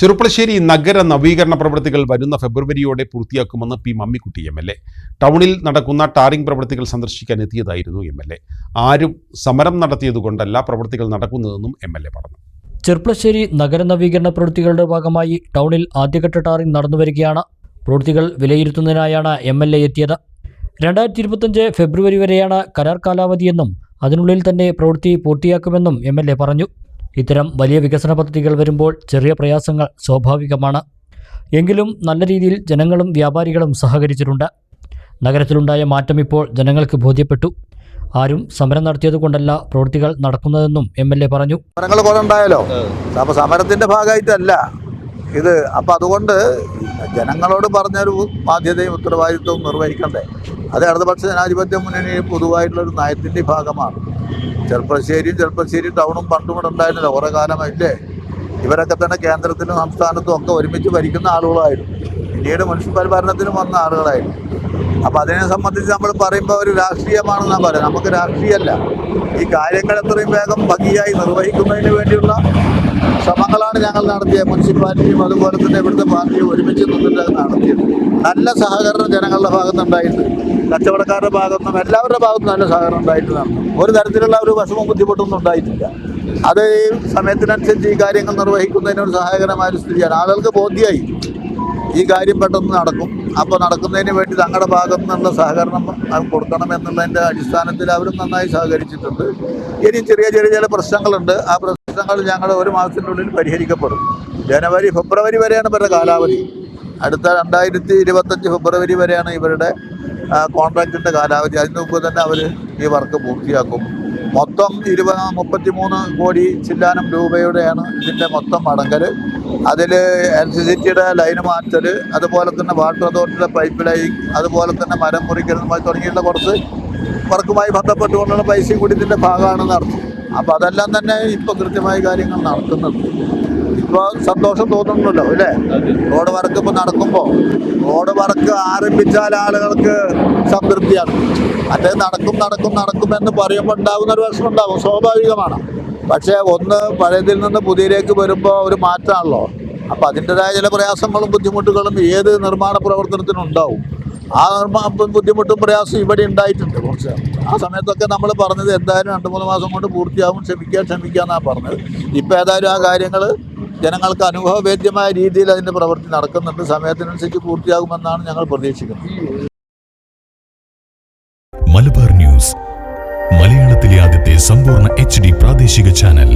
ചെറുപ്പളശ്ശേരി നഗര നവീകരണ പ്രവൃത്തികൾ വരുന്ന ഫെബ്രുവരിയോടെ പൂർത്തിയാക്കുമെന്ന് P Mammikutty M L A. ടൗണിൽ നടക്കുന്ന ടാറിംഗ് പ്രവൃത്തികൾ സന്ദർശിക്കാൻ എത്തിയതായിരുന്നു എം എൽ എ. ആരും സമരം നടത്തിയതുകൊണ്ടല്ല പ്രവൃത്തികൾ നടക്കുന്നതെന്നും എം എൽ എ പറഞ്ഞു. ചെറുപ്പളശ്ശേരി നഗര നവീകരണ പ്രവൃത്തികളുടെ ഭാഗമായി ടൗണിൽ ആദ്യഘട്ട ടാറിംഗ് നടന്നുവരികയാണ് പ്രവൃത്തികൾ വിലയിരുത്തുന്നതിനായാണ് എം എൽ എ എത്തിയത്. രണ്ടായിരത്തി ഇരുപത്തഞ്ച് ഫെബ്രുവരി വരെയാണ് കരാർ കാലാവധിയെന്നും അതിനുള്ളിൽ തന്നെ പ്രവൃത്തി പൂർത്തിയാക്കുമെന്നും എം എൽ എ പറഞ്ഞു. ഇത്തരം വലിയ വികസന പദ്ധതികൾ വരുമ്പോൾ ചെറിയ പ്രയാസങ്ങൾ സ്വാഭാവികമാണ്. എങ്കിലും നല്ല രീതിയിൽ ജനങ്ങളും വ്യാപാരികളും സഹകരിച്ചിട്ടുണ്ട്. നഗരത്തിലുണ്ടായ മാറ്റം ഇപ്പോൾ ജനങ്ങൾക്ക് ബോധ്യപ്പെട്ടു. ആരും സമരം നടത്തിയതുകൊണ്ടല്ല പ്രവൃത്തികൾ നടക്കുന്നതെന്നും എം എൽ എ പറഞ്ഞു. സമരങ്ങൾ കുറെ ഉണ്ടായല്ലോ. അപ്പൊ സമരത്തിന്റെ ഭാഗമായിട്ടല്ല. ഇത് അപ്പൊ അതുകൊണ്ട് ജനങ്ങളോട് പറഞ്ഞൊരു ബാധ്യതയും ഉത്തരവാദിത്വവും നിർവഹിക്കണ്ടേ. അത് ഇടതുപക്ഷ ജനാധിപത്യ മുന്നണി പൊതുവായിട്ടുള്ള ഒരു നയത്തിന്റെ ഭാഗമാണ്. ചെറുപ്പശ്ശേരിയും ചെർപ്പശ്ശേരി ടൗണും പണ്ടും കൂടെ ഉണ്ടായിരുന്നില്ല. കുറേ കാലമായില്ലേ? ഇവരൊക്കെ തന്നെ കേന്ദ്രത്തിലും സംസ്ഥാനത്തും ഒക്കെ ഒരുമിച്ച് ഭരിക്കുന്ന ആളുകളായിരുന്നു. പിന്നീട് മുനിസിപ്പൽ ഭരണത്തിനും വന്ന ആളുകളായിരുന്നു. അപ്പോൾ അതിനെ സംബന്ധിച്ച് നമ്മൾ പറയുമ്പോൾ ഒരു രാഷ്ട്രീയമാണെന്നാണ് പറയാം. നമുക്ക് രാഷ്ട്രീയമല്ല ഈ കാര്യങ്ങൾ എത്രയും വേഗം ഭംഗിയായി നിർവഹിക്കുന്നതിന് വേണ്ടിയുള്ള ശ്രമങ്ങളാണ് ഞങ്ങൾ നടത്തിയത്. മുനിസിപ്പാലിറ്റിയും അതുപോലെ തന്നെ ഇവിടുത്തെ പാർട്ടിയും ഒരുമിച്ച് നിന്നിട്ട് നടത്തിയത്. നല്ല സഹകരണം ജനങ്ങളുടെ ഭാഗത്തുനിന്നുണ്ടായിട്ടുണ്ട് കച്ചവടക്കാരുടെ ഭാഗത്തുനിന്നും എല്ലാവരുടെ ഭാഗത്തുനിന്നും നല്ല സഹകരണം ഉണ്ടായിട്ട് നടന്നു ഒരു തരത്തിലുള്ള ഒരു വിഷമവും ബുദ്ധിമുട്ടൊന്നും ഉണ്ടായിട്ടില്ല. അത് ഈ സമയത്തിനനുസരിച്ച് ഈ കാര്യങ്ങൾ നിർവഹിക്കുന്നതിനൊരു സഹായകരമായ ഒരു സ്ഥിതിയാണ്. ആളുകൾക്ക് ബോധ്യമായി ഈ കാര്യം പെട്ടെന്ന് നടക്കും. അപ്പോൾ നടക്കുന്നതിന് വേണ്ടി തങ്ങളുടെ ഭാഗത്തു നിന്നുള്ള സഹകരണം കൊടുക്കണം എന്നുള്ളതിന്റെ അടിസ്ഥാനത്തിൽ അവരും നന്നായി സഹകരിച്ചിട്ടുണ്ട്. ഇനി ചെറിയ ചെറിയ ചില പ്രശ്നങ്ങളുണ്ട്. ആ പ്രശ്നങ്ങൾ ഞങ്ങൾ ഒരു മാസത്തിനുള്ളിൽ പരിഹരിക്കപ്പെടും. ജനുവരി ഫെബ്രുവരി വരെയാണ് ഇവരുടെ കാലാവധി. അടുത്ത രണ്ടായിരത്തി ഇരുപത്തഞ്ച് ഫെബ്രുവരി വരെയാണ് ഇവരുടെ കോൺട്രാക്റ്റിന്റെ കാലാവധി. അതിന് മുമ്പ് തന്നെ അവർ ഈ വർക്ക് പൂർത്തിയാക്കും. മൊത്തം ഇരുപത് മുപ്പത്തി മൂന്ന് കോടി ചില്ലാനം രൂപയുടെയാണ് ഇതിന്റെ മൊത്തം മടങ്ങൽ അതിൽ എൻ സി സിറ്റിയുടെ ലൈന് മാറ്റൽ അതുപോലെ തന്നെ വാട്ടർ അതോറിറ്റിയുടെ പൈപ്പ് ലൈൻ അതുപോലെ തന്നെ മരം മുറിക്കലുമായി തുടങ്ങിയിട്ടുള്ള കുറച്ച് വർക്കുമായി ബന്ധപ്പെട്ടുകൊണ്ടുള്ള പൈസയും കൂടി ഇതിന്റെ ഭാഗമാണെന്ന് അർത്ഥം അപ്പോൾ അതെല്ലാം തന്നെ ഇപ്പോൾ കൃത്യമായ കാര്യങ്ങൾ നടക്കുന്നുണ്ട് ഇപ്പോൾ സന്തോഷം തോന്നുന്നുണ്ടല്ലോ അല്ലേ? റോഡ് വർക്ക് ഇപ്പോൾ നടക്കുമ്പോൾ റോഡ് വർക്ക് ആരംഭിച്ചാൽ ആളുകൾക്ക് സംതൃപ്തിയാണ്. മറ്റേ നടക്കും നടക്കും നടക്കും എന്ന് പറയുമ്പോൾ ഉണ്ടാകുന്ന ഒരു വിഷമം ഉണ്ടാകും സ്വാഭാവികമാണ്. പക്ഷേ ഒന്ന് പഴയതിൽ നിന്ന് പുതിയതിലേക്ക് വരുമ്പോൾ ഒരു മാറ്റമാണല്ലോ. അപ്പം അതിന്റെതായ ചില പ്രയാസങ്ങളും ബുദ്ധിമുട്ടുകളും ഏത് നിർമ്മാണ പ്രവർത്തനത്തിനും ഉണ്ടാവും. ആ ബുദ്ധിമുട്ടും പ്രയാസവും ഇവിടെ ഉണ്ടായിട്ടുണ്ട് കുറച്ച്. ആ സമയത്തൊക്കെ നമ്മൾ പറഞ്ഞത് എന്തായാലും രണ്ട് മൂന്ന് മാസം കൊണ്ട് പൂർത്തിയാകും ക്ഷമിക്കുക ക്ഷമിക്കുക എന്നാണ് പറഞ്ഞത്. ഇപ്പം ഏതായാലും ആ കാര്യങ്ങൾ ജനങ്ങൾക്ക് അനുഭവവേദ്യമായ രീതിയിൽ അതിന്റെ പ്രവൃത്തി നടക്കുന്നുണ്ട്. സമയത്തിനനുസരിച്ച് പൂർത്തിയാകുമെന്നാണ് ഞങ്ങൾ പ്രതീക്ഷിക്കുന്നത്. മലബാർ ന്യൂസ്. മലയാളത്തിലെ ആദ്യത്തെ സമ്പൂർണ എച്ച് പ്രാദേശിക ചാനൽ.